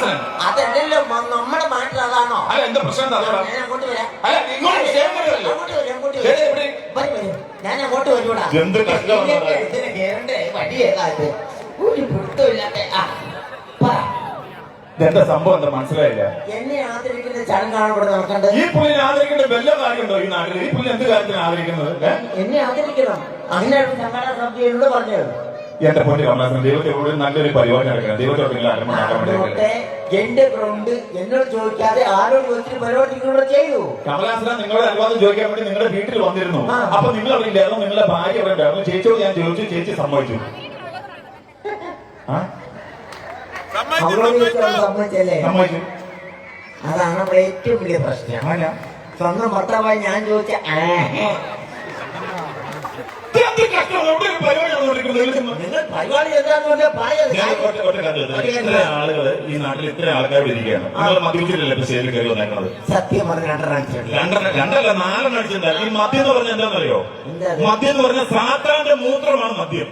കമലാസനൻ അതല്ലല്ലോ മ- നമ്മുടെ നാട്ടിൽ അതാണോ? അല്ല എന്താ പ്രശ്നം എന്താ ഞാൻ അങ്ങോട്ട് വരാം. അല്ല ഇങ്ങോട്ട് സ്റ്റേഷൻ വരുമല്ലോ അങ്ങോട്ട് വരും അങ്ങോട്ട് ഏത് വരും എവിടെ? വരും, വരും. ഞാൻ അങ്ങോട്ട് വരൂടാ എന്ത് ഇതിന് കേറണ്ടേ? വടി ഏതായത് ഒരു പിടുത്തമില്ലാത്ത ആ പറ. എന്താ സംഭവം? എന്താ മനസ്സിലായില്ല. എന്നെ ആദരിക്കുന്ന ചടങ്ങ് കാണപ്പെടുന്ന നടക്കണ്ടത്? ഈ പുള്ളിനെ ആദരിക്കുന്ന വല്ല കാര്യമുണ്ടോ ഈ നാട്ടിൽ ഈ പുള്ളി എന്ത് കാര്യത്തിന് ആദരിക്കുന്നത്? എന്നെ ആദരിക്കണം. അങ്ങനെയാണ് ഞങ്ങളുടെ എന്നോട് പറഞ്ഞത്. എന്റെ പൊന്നു കമലാസൻ ദൈവത്തെ കൂടുതൽ നല്ലൊരു പരിപാടി നടക്കണം. ദൈവത്തെ നിങ്ങൾ അരമണ അതുകൊണ്ട് എന്റെ ഗ്രൗണ്ട് എന്നോട് ചോദിക്കാതെ ആരോട് ചോദിച്ചിട്ട് പരിപാടി നിങ്ങളോട് ചെയ്തു. കമലാസന നിങ്ങളുടെ അനുവാദം ചോദിക്കാൻ വേണ്ടി നിങ്ങളുടെ വീട്ടിൽ വന്നിരുന്നു. അപ്പൊ നിങ്ങൾ അവിടെ ഇല്ലായിരുന്നു. നിങ്ങളുടെ ഭാര്യ അവിടെ ഉണ്ടായിരുന്നു. ചേച്ചിയോട് ഞാൻ ചോദിച്ചു ചേച്ചി സമ്മതിച്ചു. സമ്മതിച്ചല്ലേ? സമ്മതിച്ചു. അതാണ് നമ്മുടെ ഏറ്റവും വലിയ പ്രശ്നം. സ്വന്തം ഭർത്താവായി ഞാൻ ചോദിച്ച എന്ത് ഒരു പരിപാടി ഇത്ര ആളുകൾ ഈ നാട്ടിൽ ഇത്ര ആൾക്കാർ ഇരിക്കുകയാണ് ഇപ്പൊ സ്റ്റേജിൽ കയറി വന്നേക്കുന്നത് സത്യം പറഞ്ഞ രണ്ടെണ്ണം രണ്ടല്ല നാലെണ്ണം അടിച്ചിട്ടുണ്ടായിരുന്നു. ഈ മദ്യം എന്ന് പറഞ്ഞാൽ എന്താണെന്നറിയോ? മദ്യം എന്ന് പറഞ്ഞാൽ സാത്താന്റെ മൂത്രമാണ് മദ്യം.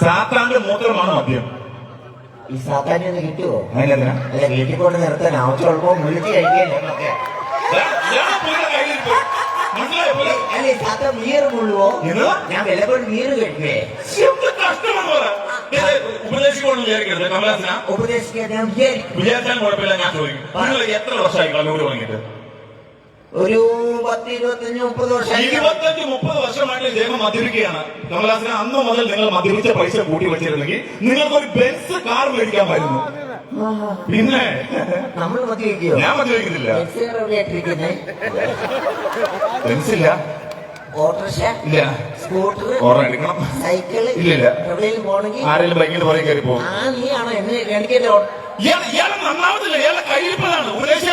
സാത്താന്റെ മൂത്രമാണ് മദ്യം. ഈ സാധാരണ ഒന്ന് കിട്ടുമോ അല്ല വീട്ടിൽ കൊണ്ട് നിർത്താൻ ആവശ്യമുള്ളപ്പോ വിളിച്ച് കഴിക്കല്ലേ എന്നൊക്കെ സാത്ത മീറ് മുള്ളുവോ എന്നതാ? ഞാൻ വിചാരിക്കരുത് കമലാസന. ഉപദേശിക്കാൻ വിചാരിക്കും. വിചാരിച്ചാൽ കുഴപ്പമില്ല ഞാൻ ചോദിക്കും. നിങ്ങൾ എത്ര വർഷമായി കള്ളൂർ തുടങ്ങിയിട്ട്? ഒരു പത്ത് ഇരുപത്തഞ്ച് മുപ്പത് വർഷം ഇരുപത്തഞ്ച് മുപ്പത് വർഷമായിട്ട് ഇദ്ദേഹം മദ്യപിക്കുകയാണ്. കമലാസന അന്ന് മുതൽ നിങ്ങൾ മദ്യപിച്ച പൈസ കൂട്ടി വെച്ചിരുന്നെങ്കിൽ നിങ്ങൾക്ക് ഒരു ബെൻസ് കാർ മേടിക്കാമായിരുന്നു പിന്നെ നമ്മൾ ഞാൻ മദ്യപിക്കുന്നില്ല ബെൻസ് ഇല്ല ഓട്ടോറിക്ഷ ഇല്ല. സ്കൂട്ടർ ഓർമ്മ എടുക്കണം സൈക്കിൾ ഇല്ലില്ല. എവിടെയെങ്കിലും പോണെങ്കിൽ ആരെങ്കിലും ബൈക്കിൽ പുറകെ കയറി പോകും. ആ നീയാണോ എന്നെ എനിക്ക് ഇയാളെ നന്നാവത്തില്ല. ഇയാളെ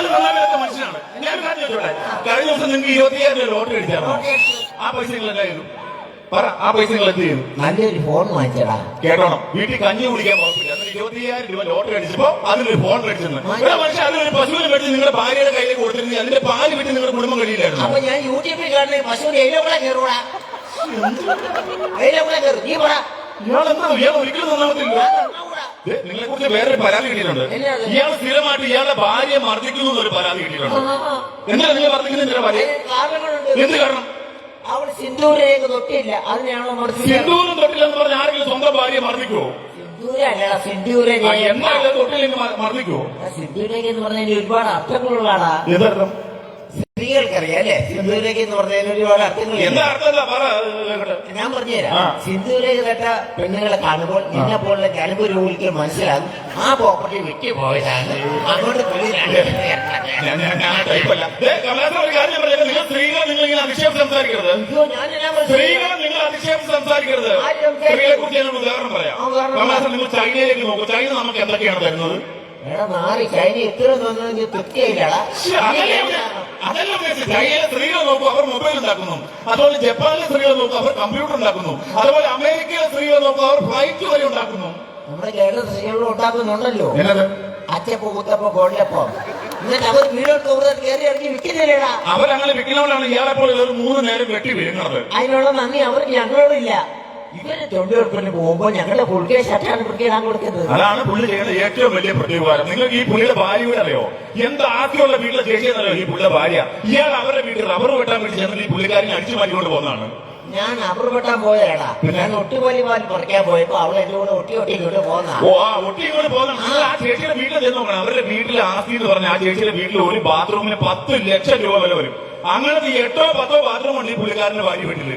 നന്നാവില്ലാത്ത മനുഷ്യനാണ്. ഞാൻ കാര്യം കഴിഞ്ഞ ദിവസം നിങ്ങൾക്ക് ഇരുപത്തിയായിരം രൂപ ലോട്ടറി അടിച്ചാണോ ആ പൈസ ചെയ്തു പറ ആ പൈസ നിങ്ങൾ എന്ത് ചെയ്തു നല്ലൊരു ഫോൺ വാങ്ങിച്ചടാ. കേട്ടോണം. വീട്ടിൽ കഞ്ഞി കുടിക്കാൻ കുഴപ്പമില്ല എന്നിട്ട് ഇരുപത്തിയായിരം രൂപ ലോട്ടറി അടിച്ചപ്പോ അതിനൊരു ഫോൺ ഒരു മനുഷ്യൻ പശുവിനെ മേടിച്ച് നിങ്ങളുടെ ഭാര്യയുടെ കയ്യിൽ കൊടുത്തിരുന്നെങ്കിൽ അതിന്റെ പാൽ വിട്ട് നിങ്ങളുടെ കുടുംബം കഴിയില്ലായിരുന്നു. അപ്പൊ ഞാൻ യൂട്യൂബിൽ കാണുന്ന പശുവിന്റെ എയിലൂടെ കയറൂടാ. എയിലൂടെ കയറും. നീ പറ. ഇയാൾ എന്താ ഇയാൾ ഒരിക്കലും നന്നാവത്തില്ല. നിങ്ങളെ കുറിച്ച് വേറൊരു പരാതി കിട്ടിയിട്ടുണ്ട്? ഇയാൾ സ്ഥിരമായിട്ട് ഇയാളുടെ ഭാര്യയെ മർദ്ദിക്കുന്നു എന്നൊരു പരാതി കിട്ടിയിട്ടുണ്ട്. എന്താ നിങ്ങൾ മർദ്ദിക്കുന്നത് എന്തിനാ ഭാര്യ കാരണങ്ങളുണ്ട്. എന്ത് കാരണം? അവൾ സിന്ദൂരേഖ തൊട്ടില്ല. അതിനാണോ സിന്ദൂരം തൊട്ടില്ലെന്ന് പറഞ്ഞ ആരെങ്കിലും സ്വന്തം ഭാര്യയെ മർദ്ദിക്കോ സിന്ദൂര അല്ലടാ സിന്ദൂരേഖ ആ, എന്നാലും തൊട്ടില്ലെങ്കിൽ മ- മർദ്ദിക്കുവോ സിന്ദൂരേഖ എന്ന് പറഞ്ഞാൽ ഒരുപാട് അർത്ഥങ്ങളുള്ളതാടാ. ഏതർത്ഥം? സ്ത്രീകൾക്കറിയാം അല്ലേ? സിന്ദൂരേഖ എന്ന് പറഞ്ഞാൽ ഒരുപാട് കേക്കട്ടെ. ഞാൻ പറഞ്ഞുതരാം. ആ. സിന്ദൂരേഖ കേട്ട പെണ്ണുങ്ങളെ കാണുമ്പോൾ നിന്നെ പോലുള്ള ഒരിക്കൽ മനസ്സിലാകും. ആ പ്രോപ്പർട്ടി വിറ്റ് പോയതാണ്. അങ്ങോട്ട് അധിക്ഷേപം സംസാരിക്കരുത്. സ്ത്രീകൾ നിങ്ങൾ അധിക്ഷേപം സംസാരിക്കരുത്? സ്ത്രീകളെ കുറിച്ച് ഞാൻ ഉദാഹരണം പറയാം. കമലാസൻ നിങ്ങൾ ചൈനയിലേക്ക് നോക്കൂ. ചൈന നമുക്ക് എന്തൊക്കെയാണ് തരുന്നത്? മാറി. ചൈന ഇത്ര തന്നെങ്കിൽ തൃപ്തിയായില്ലടാ. അതല്ല. ചൈനയിലെ സ്ത്രീകൾ നോക്കൂ അവർ മൊബൈൽ ഉണ്ടാക്കുന്നു. അതുപോലെ ജപ്പാനിലെ സ്ത്രീകൾ നോക്കൂ അവർ കമ്പ്യൂട്ടർ ഉണ്ടാക്കുന്നു. അതുപോലെ അമേരിക്കയിലെ സ്ത്രീകൾ നോക്കൂ അവർ ഫ്ലൈറ്റ് വരെ ഉണ്ടാക്കുന്നു. നമ്മുടെ കേരള സ്ത്രീകളും ഉണ്ടാക്കുന്നുണ്ടല്ലോ. എന്നത് അച്ചപ്പോ കുത്തപ്പോ കോഴിയപ്പോ എന്നിട്ട് അവർ വീടോട്ട് ഇവിടെ കയറി ഇറങ്ങി വിൽക്കുന്നില്ലേടാ. അവരങ്ങനെ വിൽക്കുന്നവരാണ് ഇയാളെ പോലെ ഒരു മൂന്ന് നേരം വെട്ടി വീഴുന്നത്. അതിനുള്ള നന്ദി അവർക്ക് ഞങ്ങളോടില്ല ഇവർ തൊഴിലുറപ്പിന് പോകുമ്പോ ഞങ്ങളുടെ പുള്ളിയെ ഷർട്ടാണ് വൃത്തിയിടാൻ കൊടുക്കുന്നത് അതാണ് പുള്ളി ചെയ്യുന്ന ഏറ്റവും വലിയ പ്രതികാരം. നിങ്ങൾക്ക് ഈ പുള്ളിയുടെ ഭാര്യ അറിയോ? എന്ത് ആദ്യമുള്ള വീട്ടിലെ ചേച്ചിയെന്നറിയോ ഈ പുള്ളിയുടെ ഭാര്യ? ഇയാൾ അവരുടെ വീട്ടിൽ റബ്ബർ വെട്ടാൻ വേണ്ടി ചെന്നിട്ട് ഈ പുള്ളിക്കാരനെ അടിച്ചു മാറ്റിക്കൊണ്ട് പോകുന്നതാണ്. ഞാൻ അപ്പുറപ്പെട്ടാൻ പോയതാടാ ഞാൻ ഒട്ടുപോലി പാൽ പറിക്കാൻ പോയപ്പോ അവൾ എന്റെ കൂടെ ഒട്ടി ഒട്ടി ഇങ്ങോട്ട് പോന്നാ. ഓ ആ ഒട്ടി ഇങ്ങോട്ട് പോകുന്ന നിങ്ങൾ ആ ചേച്ചിയുടെ വീട്ടിൽ ചെന്ന് നോക്കണം. അവരുടെ വീട്ടിലെ ആസ്തി എന്ന് പറഞ്ഞാൽ ആ ചേച്ചിയുടെ വീട്ടിൽ ഒരു ബാത്റൂമിന് പത്ത് ലക്ഷം രൂപ വില വരും. അങ്ങനത്തെ എട്ടോ പത്തോ ബാത്റൂം ഉണ്ട് ഈ പുള്ളിക്കാരന്റെ ഭാര്യ വീട്ടിൽ.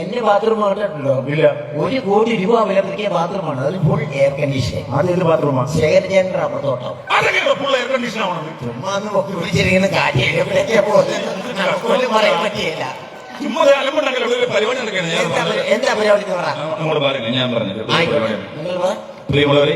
എന്റെ ബാത്റൂം കണ്ടിട്ടുണ്ടോ? ഇല്ല. ഒരു കോടി രൂപ വില പറ്റിയ ബാത്റൂമാണ് അതിൽ ഫുൾ എയർ കണ്ടീഷൻ അതേത് ബാത്റൂമാണ് ശേഖരചേന്ദ്ര അതൊക്കെയാണ് ഫുൾ എയർ കണ്ടീഷൻ ആവണം. ചുമ്മാ ഒന്ന് പോകുന്നത്? പറയാൻ പറ്റിയില്ല. ചുമ്മാ അലമ്പുണ്ടെങ്കിൽ ഇവിടെ ഒരു പരിപാടി നടക്കുകയാണ് ഞാൻ എന്താ പരിപാടി പറയുന്നത് ഞാൻ പറഞ്ഞത് പ്രിയമുള്ളവരെ